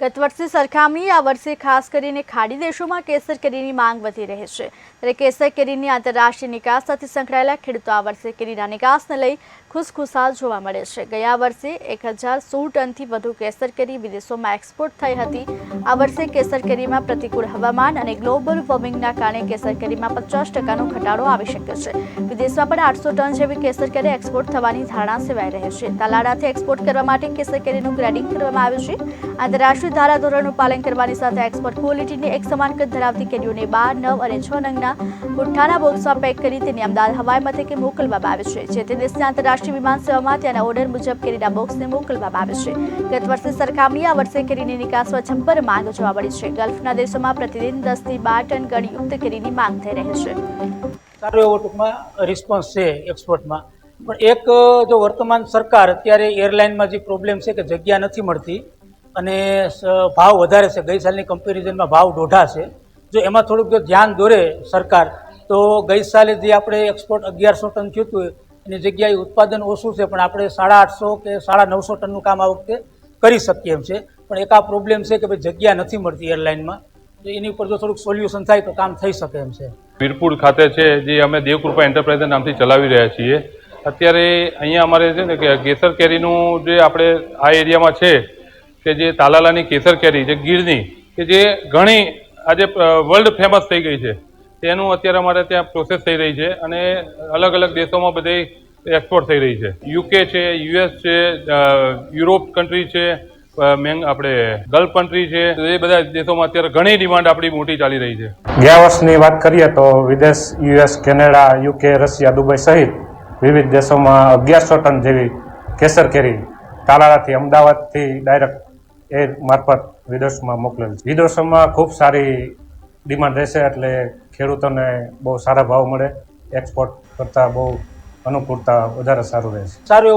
ગત વર્ષે સરખામણી, આ વર્ષે ખાસ કરીને ખાડી દેશોમાં કેસર કેરીની માંગ વધી રહી છે. ત્યારે કેસર કેરીની આંતરરાષ્ટ્રીય નિકાસ સાથે સંકળાયેલા ખેડૂતો આ વર્ષે કેરીના નિકાસને લઈ ખુશખુશાલ જોવા મળે છે. ગયા વર્ષે એક ટનથી વધુ કેસર કેરી વિદેશોમાં એક્સપોર્ટ થઈ હતી. આ વર્ષે કેસર કેરીમાં પ્રતિકૂળ હવામાન અને ગ્લોબલ વોર્મિંગના કારણે કેસર કેરીમાં પચાસ ટકાનો ઘટાડો આવી શકે છે. વિદેશમાં પણ આઠસો ટન જેવી કેસર કેરી એક્સપોર્ટ થવાની ધારણા સેવાઈ રહી છે. તાલાડાથી એક્સપોર્ટ કરવા માટે કેસર કેરીનું ગ્રેડિંગ કરવામાં આવ્યું છે. આંતરરાષ્ટ્રીય ધારાધોરણનું પાલન કરવાની સાથે એક્સપોર્ટ ક્વોલિટીની એક સમાન કદ ધરાવતી કેરીઓને બાર, નવ અને છ નંગના પુઠ્ઠાના બોક્સમાં પેક કરી તેની અમદાવાદ હવાઈ મથકે મોકલવામાં આવે છે, જે તે દેશની આંતરરાષ્ટ્રીય વિમાન સેવામાં ત્યાંના ઓર્ડર મુજબ કેરીના બોક્સને મોકલવામાં આવે છે. ગત વર્ષે સરખામણી આ વર્ષે કેરીની નિકાસમાં છપ્પર માંગ જોવા મળી છે. ગલ્ફના દેશોમાં પ્રતિદિન દસથી બાર ટન ગળયુક્ત કેરીની માંગ થઈ રહી છે. સારો એવો ટૂંકમાં રિસ્પોન્સ છે એક્સપોર્ટમાં પણ એક જો વર્તમાન સરકાર, અત્યારે એરલાઇનમાં જે પ્રોબ્લેમ છે કે જગ્યા નથી મળતી અને ભાવ વધારે છે. ગઈ સાલની કમ્પેરિઝનમાં ભાવ દોઢા છે. જો એમાં થોડુંક જો ધ્યાન દોરે સરકાર, તો ગઈ સાલે જે આપણે એક્સપોર્ટ અગિયારસો ટન થયું હતું, એની જગ્યાએ ઉત્પાદન ઓછું છે, પણ આપણે સાડા આઠસો કે સાડા નવસો ટનનું કામ આ વખતે કરી શકીએ એમ છે. પણ એક આ પ્રોબ્લેમ છે કે ભાઈ જગ્યા નથી મળતી એરલાઇનમાં તો એની ઉપર જો થોડુંક સોલ્યુશન થાય, તો કામ થઈ શકે એમ છે. વીરપુર ખાતે છે, જે અમે દેવકૃપા એન્ટરપ્રાઇઝના નામથી ચલાવી રહ્યા છીએ. અત્યારે અહીંયા અમારે છે ને કે કેસર કેરીનું જે આપણે આ એરિયામાં છે કે જે તાલાલાની કેસર કેરી, જે ગીરની, કે જે ઘણી આજે વર્લ્ડ ફેમસ થઈ ગઈ છે. તેનું અત્યારે અમારે ત્યાં પ્રોસેસ થઈ રહી છે અને અલગ અલગ દેશોમાં બધી એક્સપોર્ટ થઈ રહી છે. યુકે છે યુએસ છે યુરોપ કન્ટ્રી છે મેંગ આપણે ગલ્ફ કન્ટ્રી છે એ બધા દેશોમાં અત્યારે ઘણી ડિમાન્ડ આપણી મોટી ચાલી રહી છે. ગયા વર્ષની વાત કરીએ તો વિદેશ US Canada UK Russia, Dubai સહિત વિવિધ દેશોમાં અગિયારસો ટન જેવી કેસર કેરી તાલાળાથી અમદાવાદથી ડાયરેક્ટ એ મારફત વિદેશમાં મોકલેલ છે. વિદેશોમાં ખૂબ સારી ડિમાન્ડ રહેશે એટલે ખેડૂતોને બહુ સારા ભાવ મળે. એક્સપોર્ટ કરતાં બહુ અનુકૂળતા વધારે સારું રહેશે. સારું